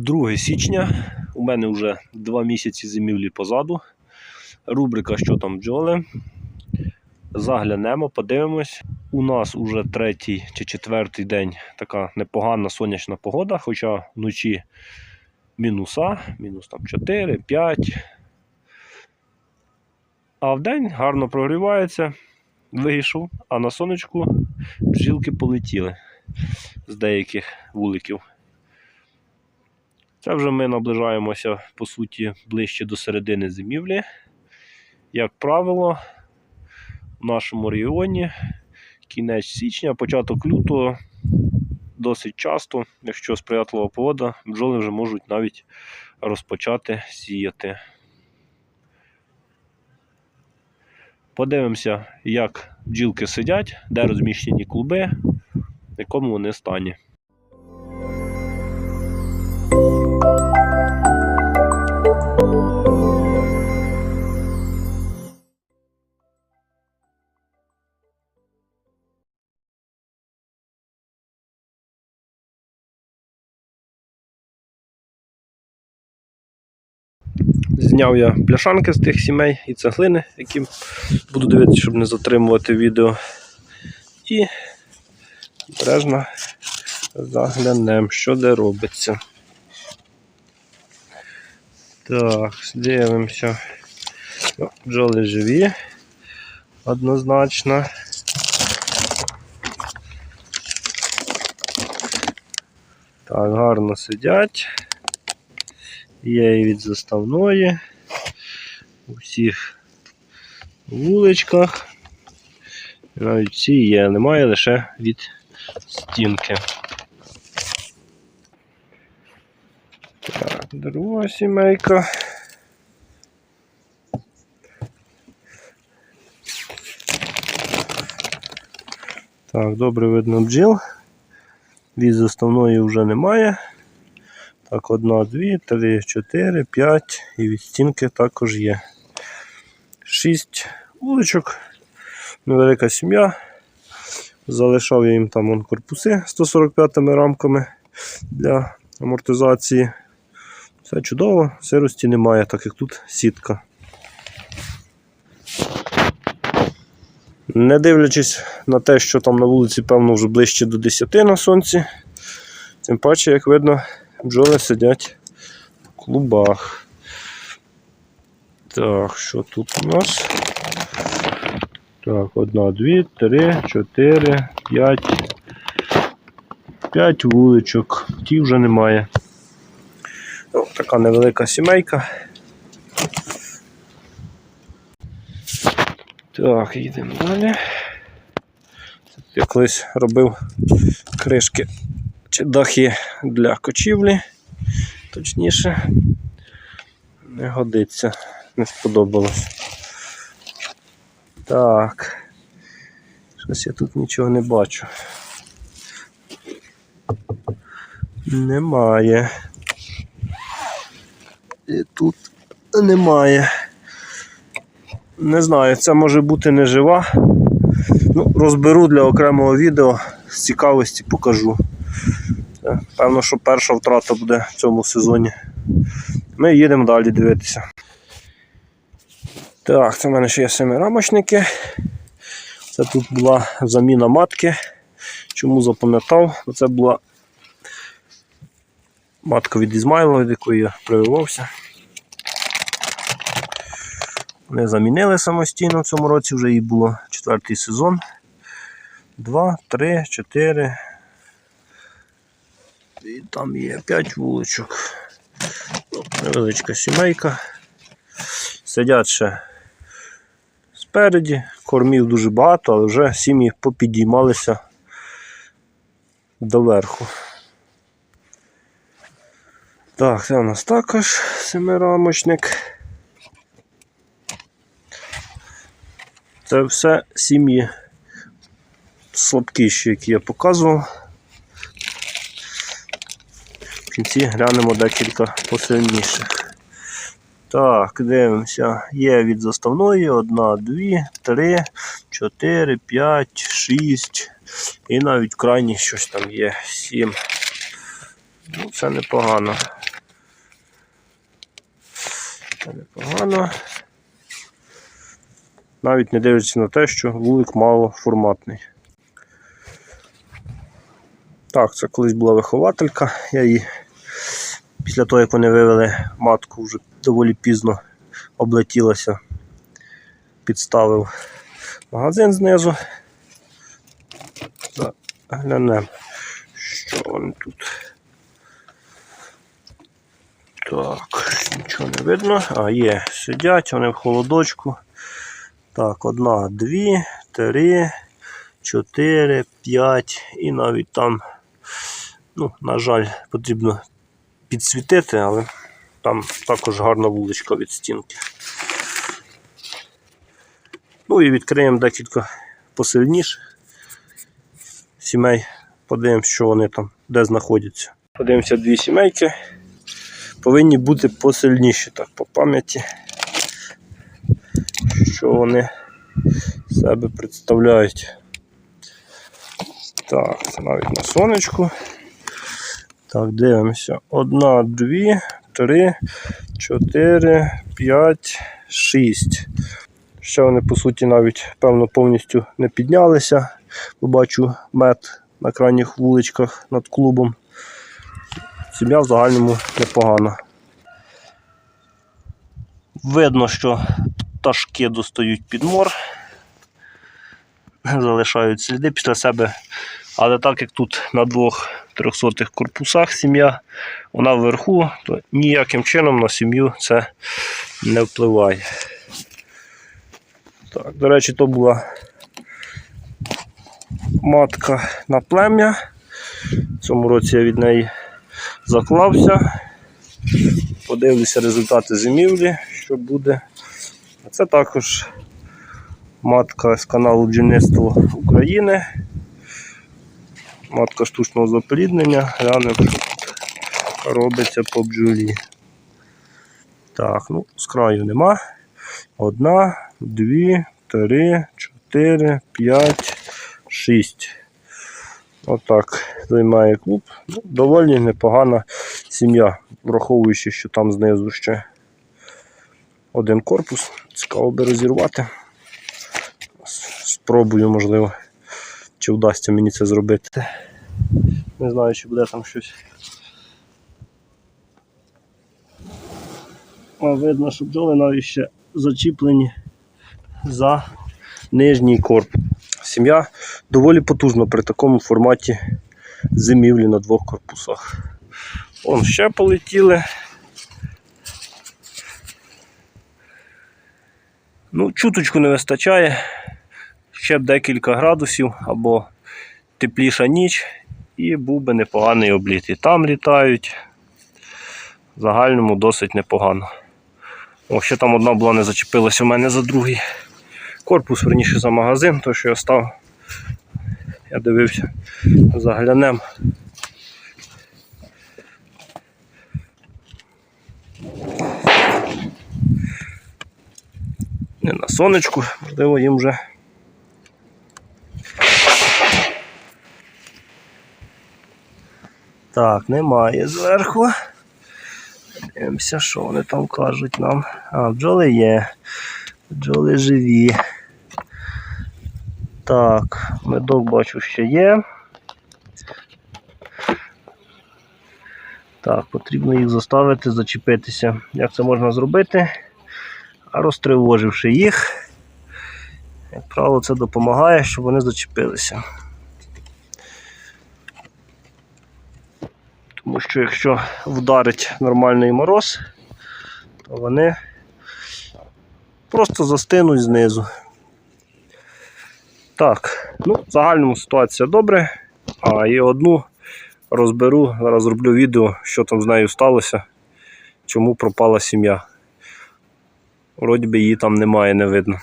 2 січня. У мене вже 2 місяці зимівлі позаду. Рубрика Що там бджоли. Заглянемо, подивимось. У нас уже третій чи четвертий день така непогана сонячна погода, хоча вночі мінуса, мінус там 4, 5. А вдень гарно прогрівається. Вийшов, а на сонечку бджілки полетіли з деяких вуликів. Це вже ми наближаємося, по суті, ближче до середини зимівлі. Як правило, в нашому регіоні кінець січня, початок лютого досить часто, якщо сприятлива погода, бджоли вже можуть навіть розпочати сіяти. Подивимося, як бджілки сидять, де розміщені клуби, в якому вони стані. Зняв я пляшанки з тих сімей і цеглини, які буду дивитися, щоб не затримувати відео. І обережно заглянемо, що де робиться. Так, дивимося. Бджоли живі. Однозначно. Так, гарно сидять. Є і від заставної. У всіх вуличках. Навіть ці є, немає лише від стінки. Так, друга сімейка. Так, добре видно бджіл. Від заставної вже немає. Так, одна, дві, три, чотири, п'ять і від стінки також є. Шість вуличок, невелика сім'я. Залишав я їм там вон, корпуси 145 рамками для амортизації. Все чудово, сирості немає, так як тут сітка. Не дивлячись на те, що там на вулиці, певно, вже ближче до 10 на сонці, тим паче, як видно, бджоли сидять в клубах. Так, що тут у нас? Так, одна, дві, три, чотири, п'ять. П'ять вуличок. Ті вже немає. Ну, така невелика сімейка. Так, їдемо далі. Я колись робив кришки чи дахи для кочівлі. Точніше, не годиться, не сподобалось. Так. Щось я тут нічого не бачу. Немає. І тут немає. Не знаю, це може бути не жива. Ну, розберу для окремого відео, з цікавості покажу. Певно, що перша втрата буде в цьому сезоні. Ми їдемо далі дивитися. Так, це в мене ще є семирамочники. Це тут була заміна матки. Чому запам'ятав? Це була матка від Ізмайлова, від якої я прививався. Вони замінили самостійно в цьому році, вже їй було четвертий сезон. Два, три, чотири. І там є п'ять вуличок. Ну, Невеличка сімейка. Сидять ще спереді, кормів дуже багато, але вже сім'ї попідіймалися доверху. Так, це у нас також семирамочник. Це все сім'ї слабкіші, які я показував. В кінці глянемо декілька посильніших. Так, дивимося. Є від заставної одна, дві, три, чотири, п'ять, шість. І навіть крайні щось там є. Сім. Ну, це непогано. Це непогано. Навіть не дивлячись на те, що вулик малоформатний. Так, це колись була вихователька. Я її після того, як вони вивели матку, вже доволі пізно облетілася. Підставив магазин знизу. Заглянемо, що вони тут. Так, нічого не видно. А, є, сидять, вони в холодочку. Так, одна, дві, три, чотири, п'ять і навіть там, ну, на жаль, потрібно підсвітити, але там також гарна вуличка від стінки. Ну і відкриємо декілька посильніших сімей. Подивимося, що вони там, де знаходяться. Подивимося дві сімейки. Повинні бути посильніші, так, по пам'яті. Що вони себе представляють. Так, навіть на сонечку. Так, дивимося. Одна, дві, три, чотири, п'ять, шість. Ще вони, по суті, навіть, певно, повністю не піднялися. Побачу мед на крайніх вуличках над клубом. Сім'я в загальному непогана. Видно, що пташки достають під мор, залишають сліди після себе. Але так як тут на двох трьохсотих корпусах сім'я, вона вверху, то ніяким чином на сім'ю це не впливає. Так, до речі, то була матка на плем'я. В цьому році я від неї заклався. Подивлюся результати зимівлі, що буде. А це також матка з каналу Бджільництво України. Матка штучного запліднення. Глянемо, що робиться по бджолі. Так, ну, з краю нема. Одна, дві, три, чотири, п'ять, шість. Отак займає клуб. Ну, доволі непогана сім'я, враховуючи, що там знизу ще один корпус. Цікаво би розірвати. Спробую, можливо, чи вдасться мені це зробити. Не знаю, чи буде там щось. А видно, що бджоли навіть ще зачіплені за нижній корпус. Сім'я доволі потужна при такому форматі зимівлі на двох корпусах. Вон ще полетіли. Ну, чуточку не вистачає. Ще б декілька градусів або тепліша ніч, і був би непоганий обліт. І там літають. В загальному досить непогано. О, ще там одна була не зачепилася у мене за другий. Корпус, верніше за магазин, той, що я став. Я дивився, заглянем. Не на сонечку, можливо, їм вже. Так, немає зверху. Дивимося, що вони там кажуть нам. А, бджоли є. Бджоли живі. Так, медок бачу, що є. Так, потрібно їх заставити зачепитися. Як це можна зробити? А розтривоживши їх, як правило, це допомагає, щоб вони зачепилися. Тому що якщо вдарить нормальний мороз, то вони просто застинуть знизу. Так, ну, в загальному ситуація добре. А і одну розберу, зараз зроблю відео, що там з нею сталося, чому пропала сім'я. Вроді би її там немає, не видно.